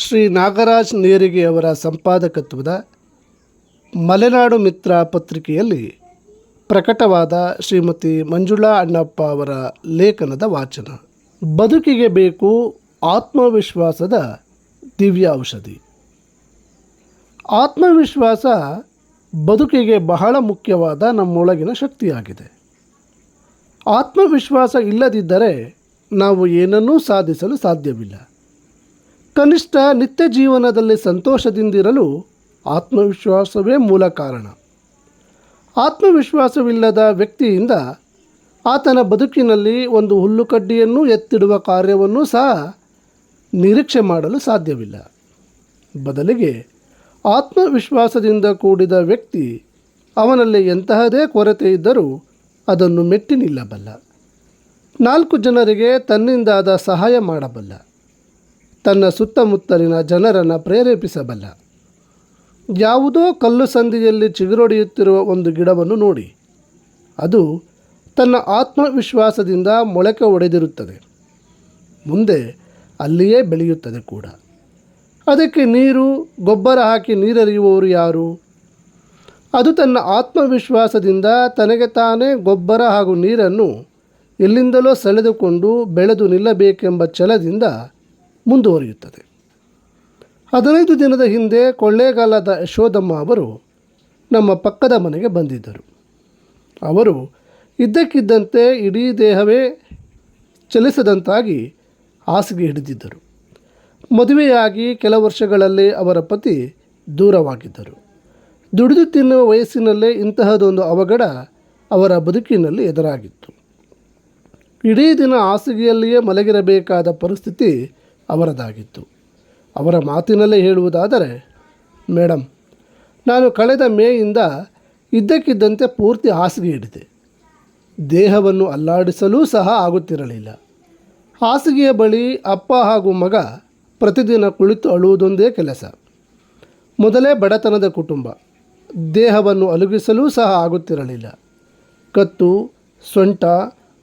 ಶ್ರೀ ನಾಗರಾಜ್ ನೇರಿಗೆ ಅವರ ಸಂಪಾದಕತ್ವದ ಮಲೆನಾಡು ಮಿತ್ರ ಪತ್ರಿಕೆಯಲ್ಲಿ ಪ್ರಕಟವಾದ ಶ್ರೀಮತಿ ಮಂಜುಳಾ ಅಣ್ಣಪ್ಪ ಅವರ ಲೇಖನದ ವಾಚನ. ಬದುಕಿಗೆ ಬೇಕು ಆತ್ಮವಿಶ್ವಾಸದ ದಿವ್ಯ ಔಷಧಿ ಆತ್ಮವಿಶ್ವಾಸ ಬದುಕಿಗೆ ಬಹಳ ಮುಖ್ಯವಾದ ನಮ್ಮೊಳಗಿನ ಶಕ್ತಿಯಾಗಿದೆ. ಆತ್ಮವಿಶ್ವಾಸ ಇಲ್ಲದಿದ್ದರೆ ನಾವು ಏನನ್ನೂ ಸಾಧಿಸಲು ಸಾಧ್ಯವಿಲ್ಲ. ಕನಿಷ್ಠ ನಿತ್ಯ ಜೀವನದಲ್ಲಿ ಸಂತೋಷದಿಂದಿರಲು ಆತ್ಮವಿಶ್ವಾಸವೇ ಮೂಲ ಕಾರಣ. ಆತ್ಮವಿಶ್ವಾಸವಿಲ್ಲದ ವ್ಯಕ್ತಿಯಿಂದ ಆತನ ಬದುಕಿನಲ್ಲಿ ಒಂದು ಹುಲ್ಲುಕಡ್ಡಿಯನ್ನು ಎತ್ತಿಡುವ ಕಾರ್ಯವನ್ನು ಸಹ ನಿರೀಕ್ಷೆ ಮಾಡಲು ಸಾಧ್ಯವಿಲ್ಲ. ಬದಲಿಗೆ ಆತ್ಮವಿಶ್ವಾಸದಿಂದ ಕೂಡಿದ ವ್ಯಕ್ತಿ ಅವನಲ್ಲಿ ಎಂತಹದೇ ಕೊರತೆ ಇದ್ದರೂ ಅದನ್ನು ಮೆಟ್ಟಿ ನಿಲ್ಲಬಲ್ಲ ನಾಲ್ಕು ಜನರಿಗೆ ತನ್ನಿಂದಾದ ಸಹಾಯ ಮಾಡಬಲ್ಲ. ತನ್ನ ಸುತ್ತಮುತ್ತಲಿನ ಜನರನ್ನು ಪ್ರೇರೇಪಿಸಬಲ್ಲ. ಯಾವುದೋ ಕಲ್ಲು ಸಂದಿಯಲ್ಲಿ ಚಿಗುರೊಡೆಯುತ್ತಿರುವ ಒಂದು ಗಿಡವನ್ನು ನೋಡಿ. ಅದು ತನ್ನ ಆತ್ಮವಿಶ್ವಾಸದಿಂದ ಮೊಳಕೆ ಒಡೆದಿರುತ್ತದೆ. ಮುಂದೆ ಅಲ್ಲಿಯೇ ಬೆಳೆಯುತ್ತದೆ ಕೂಡ. ಅದಕ್ಕೆ ನೀರು, ಗೊಬ್ಬರ ಹಾಕಿ ನೀರರಿಯುವವರು ಯಾರು? ಅದು ತನ್ನ ಆತ್ಮವಿಶ್ವಾಸದಿಂದ ತನಗೆ ತಾನೇ ಗೊಬ್ಬರ ಹಾಗೂ ನೀರನ್ನು ಎಲ್ಲಿಂದಲೋ ಸೆಳೆದುಕೊಂಡು ಬೆಳೆದು ನಿಲ್ಲಬೇಕೆಂಬ ಛಲದಿಂದ ಮುಂದುವರಿಯುತ್ತದೆ. ಹದಿನೈದು ದಿನದ ಹಿಂದೆ ಕೊಳ್ಳೇಗಾಲದ ಯಶೋದಮ್ಮ ಅವರು ನಮ್ಮ ಪಕ್ಕದ ಮನೆಗೆ ಬಂದಿದ್ದರು. ಅವರು ಇದ್ದಕ್ಕಿದ್ದಂತೆ ಇಡೀ ದೇಹವೇ ಚಲಿಸದಂತಾಗಿ ಹಾಸಿಗೆ ಹಿಡಿದಿದ್ದರು. ಮದುವೆಯಾಗಿ ಕೆಲ ವರ್ಷಗಳಲ್ಲಿ ಅವರ ಪತಿ ದೂರವಾಗಿದ್ದರು. ದುಡಿದು ತಿನ್ನುವ ವಯಸ್ಸಿನಲ್ಲೇ ಇಂತಹದೊಂದು ಅವಘಡ ಅವರ ಬದುಕಿನಲ್ಲಿ ಎದುರಾಗಿತ್ತು. ಇಡೀ ದಿನ ಹಾಸಿಗೆಯಲ್ಲಿಯೇ ಮಲಗಿರಬೇಕಾದ ಪರಿಸ್ಥಿತಿ ಅವರದಾಗಿತ್ತು. ಅವರ ಮಾತಿನಲ್ಲೇ ಹೇಳುವುದಾದರೆ ಮೇಡಮ್ ನಾನು ಕಳೆದ ಮೇಯಿಂದ ಇದ್ದಕ್ಕಿದ್ದಂತೆ ಪೂರ್ತಿ ಹಾಸಿಗೆ ಹಿಡಿದೆ. ದೇಹವನ್ನು ಅಲ್ಲಾಡಿಸಲೂ ಸಹ ಆಗುತ್ತಿರಲಿಲ್ಲ. ಹಾಸಿಗೆಯ ಬಳಿ ಅಪ್ಪ ಹಾಗೂ ಮಗ ಪ್ರತಿದಿನ ಕುಳಿತು ಅಳುವುದೊಂದೇ ಕೆಲಸ. ಮೊದಲೇ ಬಡತನದ ಕುಟುಂಬ. ದೇಹವನ್ನು ಅಲುಗಿಸಲೂ ಸಹ ಆಗುತ್ತಿರಲಿಲ್ಲ. ಕತ್ತು, ಸೊಂಟ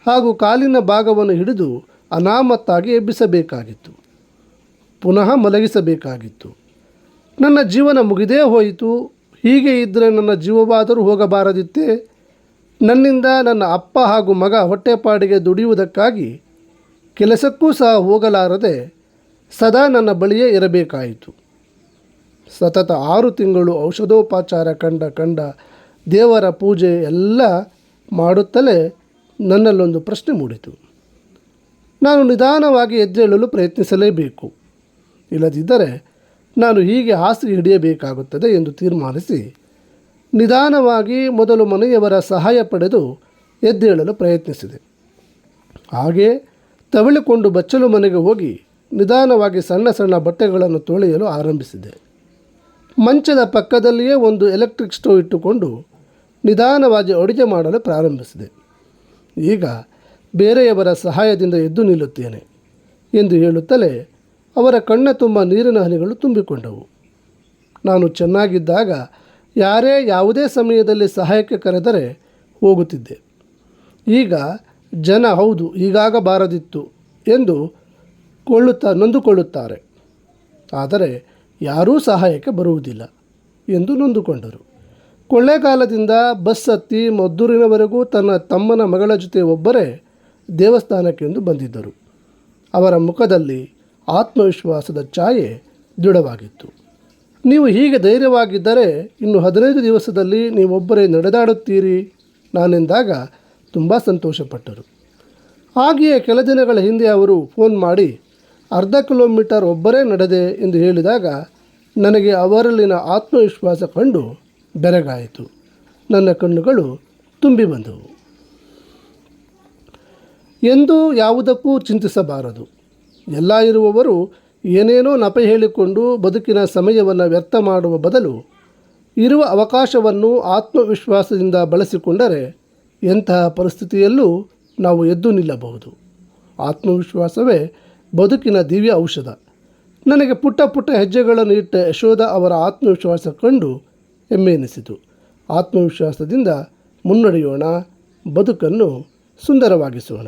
ಹಾಗೂ ಕಾಲಿನ ಭಾಗವನ್ನು ಹಿಡಿದು ಅನಾಮತ್ತಾಗಿ ಎಬ್ಬಿಸಬೇಕಾಗಿತ್ತು. ಪುನಃ ಮಲಗಿಸಬೇಕಾಗಿತ್ತು. ನನ್ನ ಜೀವನ ಮುಗಿದೇ ಹೋಯಿತು. ಹೀಗೆ ಇದ್ದರೆ ನನ್ನ ಜೀವವಾದರೂ ಹೋಗಬಾರದಿತ್ತೇ? ನನ್ನಿಂದ ನನ್ನ ಅಪ್ಪ ಹಾಗೂ ಮಗ ಹೊಟ್ಟೆಪಾಡಿಗೆ ದುಡಿಯುವುದಕ್ಕಾಗಿ ಕೆಲಸಕ್ಕೂ ಸಹ ಹೋಗಲಾರದೆ ಸದಾ ನನ್ನ ಬಳಿಯೇ ಇರಬೇಕಾಯಿತು. ಸತತ ಆರು ತಿಂಗಳು ಔಷಧೋಪಚಾರ ಕಂಡ ಕಂಡ ದೇವರ ಪೂಜೆ ಎಲ್ಲ ಮಾಡುತ್ತಲೇ ನನ್ನಲ್ಲೊಂದು ಪ್ರಶ್ನೆ ಮೂಡಿತು. ನಾನು ನಿಧಾನವಾಗಿ ಎದ್ದೇಳಲು ಪ್ರಯತ್ನಿಸಲೇಬೇಕು. ಇಲ್ಲದಿದ್ದರೆ ನಾನು ಹೀಗೆ ಹಾಸಿಗೆ ಹಿಡಿಯಬೇಕಾಗುತ್ತದೆ ಎಂದು ತೀರ್ಮಾನಿಸಿ ನಿಧಾನವಾಗಿ ಮೊದಲು ಮನೆಯವರ ಸಹಾಯ ಪಡೆದು ಎದ್ದೇಳಲು ಪ್ರಯತ್ನಿಸಿದೆ. ಹಾಗೆ ತವಳಿಕೊಂಡು ಬಚ್ಚಲು ಮನೆಗೆ ಹೋಗಿ ನಿಧಾನವಾಗಿ ಸಣ್ಣ ಸಣ್ಣ ಬಟ್ಟೆಗಳನ್ನು ತೊಳೆಯಲು ಆರಂಭಿಸಿದೆ. ಮಂಚದ ಪಕ್ಕದಲ್ಲಿಯೇ ಒಂದು ಎಲೆಕ್ಟ್ರಿಕ್ ಸ್ಟೋವ್ ಇಟ್ಟುಕೊಂಡು ನಿಧಾನವಾಗಿ ಅಡುಗೆ ಮಾಡಲು ಪ್ರಾರಂಭಿಸಿದೆ. ಈಗ ಬೇರೆಯವರ ಸಹಾಯದಿಂದ ಎದ್ದು ನಿಲ್ಲುತ್ತೇನೆ ಎಂದು ಹೇಳುತ್ತಲೇ ಅವರ ಕಣ್ಣ ತುಂಬ ನೀರಿನ ಹನಿಗಳು ತುಂಬಿಕೊಂಡವು. ನಾನು ಚೆನ್ನಾಗಿದ್ದಾಗ ಯಾರೇ ಯಾವುದೇ ಸಮಯದಲ್ಲಿ ಸಹಾಯಕ್ಕೆ ಕರೆದರೆ ಹೋಗುತ್ತಿದ್ದೆ. ಈಗ ಜನ ಹೌದು ಈಗಾಗಬಾರದಿತ್ತು ಎಂದು ಕೊಳ್ಳುತ್ತಾ ನೊಂದುಕೊಳ್ಳುತ್ತಾರೆ. ಆದರೆ ಯಾರೂ ಸಹಾಯಕ್ಕೆ ಬರುವುದಿಲ್ಲ ಎಂದು ನೊಂದುಕೊಂಡರು. ಕೊಳ್ಳೇಗಾಲದಿಂದ ಬಸ್ ಹತ್ತಿ ಮದ್ದೂರಿನವರೆಗೂ ತನ್ನ ತಮ್ಮನ ಮಗಳ ಜೊತೆ ಒಬ್ಬರೇ ದೇವಸ್ಥಾನಕ್ಕೆಂದು ಬಂದಿದ್ದರು. ಅವರ ಮುಖದಲ್ಲಿ ಆತ್ಮವಿಶ್ವಾಸದ ಛಾಯೆ ದೃಢವಾಗಿತ್ತು. ನೀವು ಹೀಗೆ ಧೈರ್ಯವಾಗಿದ್ದರೆ ಇನ್ನು ಹದಿನೈದು ದಿವಸದಲ್ಲಿ ನೀವೊಬ್ಬರೇ ನಡೆದಾಡುತ್ತೀರಿ ನಾನೆಂದಾಗ ತುಂಬ ಸಂತೋಷಪಟ್ಟರು. ಹಾಗೆಯೇ ಕೆಲ ದಿನಗಳ ಹಿಂದೆ ಅವರು ಫೋನ್ ಮಾಡಿ, ಅರ್ಧ ಕಿಲೋಮೀಟರ್ ಒಬ್ಬರೇ ನಡೆದೆ ಎಂದು ಹೇಳಿದಾಗ ನನಗೆ ಅವರಲ್ಲಿನ ಆತ್ಮವಿಶ್ವಾಸ ಕಂಡು ಬೆರಗಾಯಿತು. ನನ್ನ ಕಣ್ಣುಗಳು ತುಂಬಿ ಬಂದವು. ಎಂದು ಯಾವುದಕ್ಕೂ ಚಿಂತಿಸಬಾರದು. ಎಲ್ಲ ಇರುವವರು ಏನೇನೋ ನಪ ಹೇಳಿಕೊಂಡು ಬದುಕಿನ ಸಮಯವನ್ನು ವ್ಯರ್ಥ ಮಾಡುವ ಬದಲು ಇರುವ ಅವಕಾಶವನ್ನು ಆತ್ಮವಿಶ್ವಾಸದಿಂದ ಬಳಸಿಕೊಂಡರೆ ಎಂತಹ ಪರಿಸ್ಥಿತಿಯಲ್ಲೂ ನಾವು ಎದ್ದು ನಿಲ್ಲಬಹುದು. ಆತ್ಮವಿಶ್ವಾಸವೇ ಬದುಕಿನ ದಿವ್ಯ ಔಷಧ. ನನಗೆ ಪುಟ್ಟ ಪುಟ್ಟ ಹೆಜ್ಜೆಗಳನ್ನು ಇಟ್ಟ ಯಶೋಧ ಅವರ ಆತ್ಮವಿಶ್ವಾಸ ಕಂಡು ಹೆಮ್ಮೆ ಎನಿಸಿತು ಆತ್ಮವಿಶ್ವಾಸದಿಂದ ಮುನ್ನಡೆಯೋಣ, ಬದುಕನ್ನು ಸುಂದರವಾಗಿಸೋಣ.